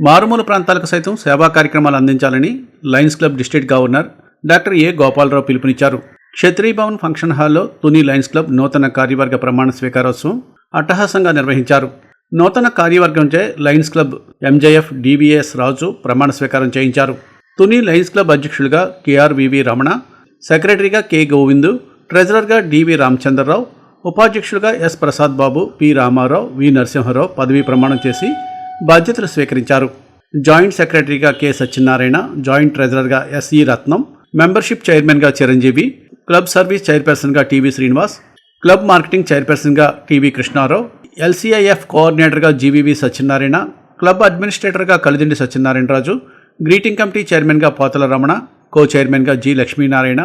మారుమూల ప్రాంతాలకు సైతం సేవా కార్యక్రమాలు అందించాలని lions club district governor doctor A Gopalarao పిలుపునిచ్చారు. క్షత్రియ భవన్ ఫంక్షన్ హాల్లో తుని లయన్స్ క్లబ్ నూతన కార్యవర్గ ప్రమాణ స్వీకారోత్సవం అట్టహాసంగా నిర్వహించారు. నూతన కార్యవర్గంచే lions club MJF DVS Raju ప్రమాణ స్వీకారం చేయించారు. తుని లయన్స్ క్లబ్ అధ్యక్షులుగా కేఆర్వివి రమణ సెక్రటరీగా కె గోవిందు ట్రెజరర్గా డివి రామచంద్రరావు ఉపాధ్యక్షులుగా S Prasad Babu P Ramarao V Narasimharao పదవీ ప్రమాణం చేసి బాధ్యతలు స్వీకరించారు. జాయింట్ సెక్రటరీగా కె సత్యనారాయణ జాయింట్ ట్రెజరర్గా ఎస్ఈ రత్నం మెంబర్షిప్ చైర్మన్గా చిరంజీవి క్లబ్ సర్వీస్ చైర్పర్సన్గా టీవీ శ్రీనివాస్ క్లబ్ మార్కెటింగ్ చైర్పర్సన్గా టీవీ కృష్ణారావు ఎల్సీఐఎఫ్ కోఆర్డినేటర్గా జీవీవి సత్యనారాయణ క్లబ్ అడ్మినిస్ట్రేటర్గా కలిదిండి సత్యనారాయణరాజు గ్రీటింగ్ కమిటీ చైర్మన్గా పోతల రమణ కో చైర్మన్గా జి లక్ష్మీనారాయణ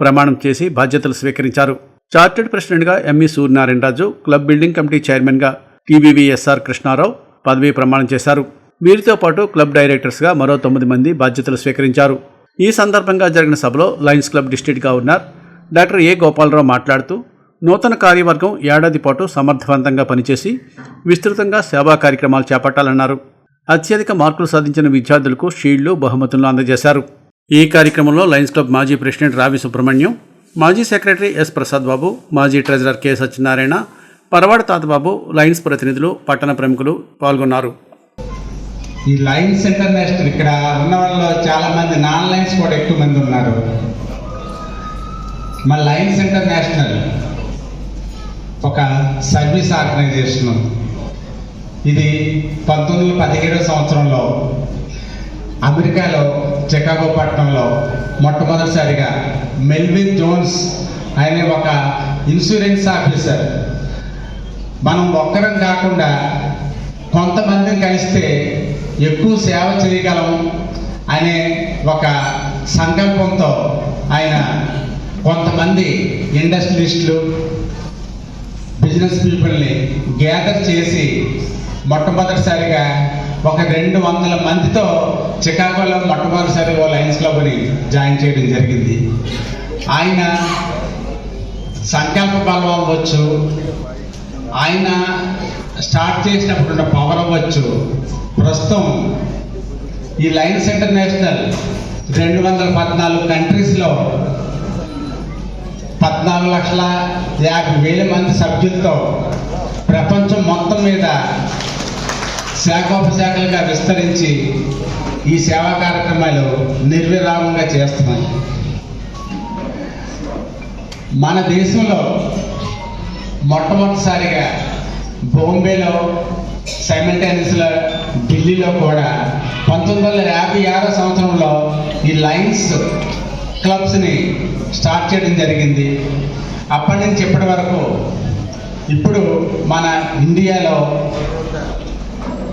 ప్రమాణం చేసి బాధ్యతలు స్వీకరించారు. చార్టెడ్ ప్రెసిడెంట్గా ME Suryanarayanaraju club building committee చైర్మన్గా టీవీవీఎస్ఆర్ కృష్ణారావు పదవీ ప్రమాణం చేశారు. వీరితో పాటు క్లబ్ డైరెక్టర్స్గా మరో తొమ్మిది మంది బాధ్యతలు స్వీకరించారు. ఈ సందర్భంగా జరిగిన సభలో lions club district governor doctor A Gopalarao మాట్లాడుతూ నూతన కార్యవర్గం ఏడాది పాటు సమర్థవంతంగా పనిచేసి విస్తృతంగా సేవా కార్యక్రమాలు చేపట్టాలన్నారు. అత్యధిక మార్కులు సాధించిన విద్యార్థులకు షీల్డ్లు బహుమతులను అందజేశారు. ఈ కార్యక్రమంలో లయన్స్ క్లబ్ మాజీ ప్రెసిడెంట్ రావి సుబ్రహ్మణ్యం మాజీ సెక్రటరీ ఎస్ ప్రసాద్ బాబు మాజీ treasurer K Satyanarayana Paravada Tatababu lions ప్రతినిధులు పట్టణ ప్రముఖులు పాల్గొన్నారు. ఈ లైన్స్ ఇంటర్నేషనల్ ఇక్కడ ఉన్న వాళ్ళు చాలా మంది నాన్ లైన్స్ కూడా ఎక్కువ మంది ఉన్నారు. మా లైన్స్ ఇంటర్నేషనల్ ఒక సర్వీస్ ఆర్గనైజేషన్. ఇది పంతొమ్మిది వందల పదిహేడవ సంవత్సరంలో అమెరికాలో చికాగో పట్టణంలో మొట్టమొదటిసారిగా మెల్విన్ జోన్స్ అనే ఒక ఇన్సూరెన్స్ ఆఫీసర్ మనం ఒక్కరం కాకుండా కొంతమందిని కలిస్తే ఎక్కువ సేవ చేయగలం అనే ఒక సంకల్పంతో ఆయన కొంతమంది ఇండస్ట్రియలిస్టులు బిజినెస్ పీపుల్ని గ్యాదర్ చేసి మొట్టమొదటిసారిగా ఒక రెండు వందల మందితో చికాగోలో మొట్టమొదటిసారి ఓ లయన్స్ క్లబ్ని జాయిన్ చేయడం జరిగింది. ఆయన సంకల్ప బలం అవ్వచ్చు ఆయన స్టార్ట్ చేసినప్పుడు ఉన్న పవర్ అవ్వచ్చు. ప్రస్తుతం ఈ లైన్స్ ఇంటర్నేషనల్ రెండు వందల పద్నాలుగు కంట్రీస్లో పద్నాలుగు లక్షల యాభై వేల మంది సభ్యులతో ప్రపంచం మొత్తం మీద శాఖోపశాఖలుగా విస్తరించి ఈ సేవా కార్యక్రమాలు నిర్విరామంగా చేస్తున్నాయి. మన దేశంలో మొట్టమొదటిసారిగా బాంబేలో సైమల్టేనియస్లో ఢిల్లీలో కూడా పంతొమ్మిది వందల యాభై ఆరో సంవత్సరంలో ఈ లైన్స్ క్లబ్స్ని స్టార్ట్ చేయడం జరిగింది. అప్పటి నుంచి ఇప్పటి వరకు ఇప్పుడు మన ఇండియాలో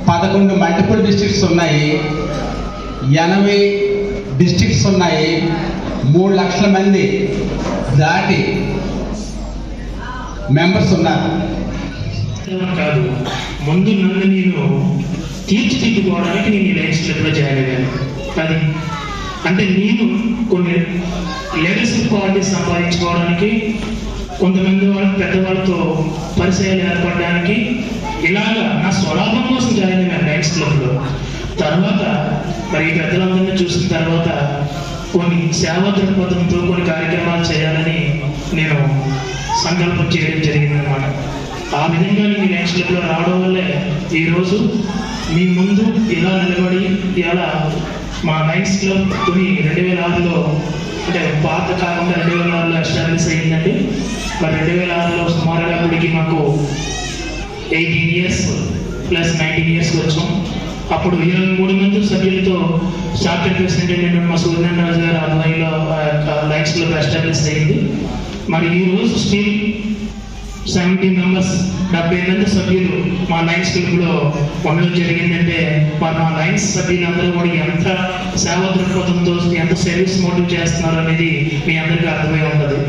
పదకొండు మల్టిపుల్ డిస్ట్రిక్ట్స్ ఉన్నాయి. ఎనభై డిస్ట్రిక్ట్స్ ఉన్నాయి. మూడు లక్షల మంది దాటి మెంబర్స్ ఉన్నారు. కాదు ముందు నన్ను నేను తీర్చిదిద్దుకోవడానికి నేను ఈ లైన్స్ క్లబ్లో జాయిన్ అయ్యాను. అది అంటే నేను కొన్ని లీడర్షిప్ క్వాలిటీ సంపాదించుకోవడానికి కొంతమంది వాళ్ళ పెద్దవాళ్ళతో పరిచయాలు ఏర్పడడానికి ఇలాగ నా స్వలాభం కోసం జాయిన్ అయ్యాను లైన్స్ క్లబ్లో తర్వాత మరి ఈ పెద్దలందరినీ చూసిన తర్వాత కొన్ని సేవా దృక్పథంతో కొన్ని కార్యక్రమాలు చేయాలని నేను సంకల్పం చేయడం జరిగిందనమాట ఆ విధంగా నేను నెక్స్ట్ క్లబ్లో రావడం వల్లే ఈరోజు మీ ముందు ఇలా నిలబడి ఇలా మా నైన్స్ క్లబ్ తుని రెండు వేల ఆరులో అంటే పాత కాకుండా రెండు వేల ఆరులో ఎస్టాబ్లిష్ అయ్యిందండి. మరి రెండు వేల ఆరులో సుమారుగా ఇప్పటికి మాకు ఎయిటీన్ ఇయర్స్ ప్లస్ నైన్టీన్ ఇయర్స్కి వచ్చాం. అప్పుడు ఇరవై మూడు మంది సభ్యులతో చార్టర్ ప్రెసిడెంట్ మా సూర్యనారాయణ రాజు గారు ఆధ్వర్యంలో లైన్స్ క్లబ్ ఎస్టాబ్లిష్ అయింది మరి ఈ రోజు స్టిల్ సెవెంటీ మెంబర్స్ డెబ్బై మంది సభ్యులు మా లయన్స్ క్లబ్లో ఉండడం జరిగిందంటే మరి మా లయన్స్ సభ్యులందరూ కూడా ఎంత సేవ దృక్పథంతో ఎంత సర్వీస్ మోటివ్ చేస్తున్నారు అనేది మీ అందరికీ అర్థమై ఉంటుంది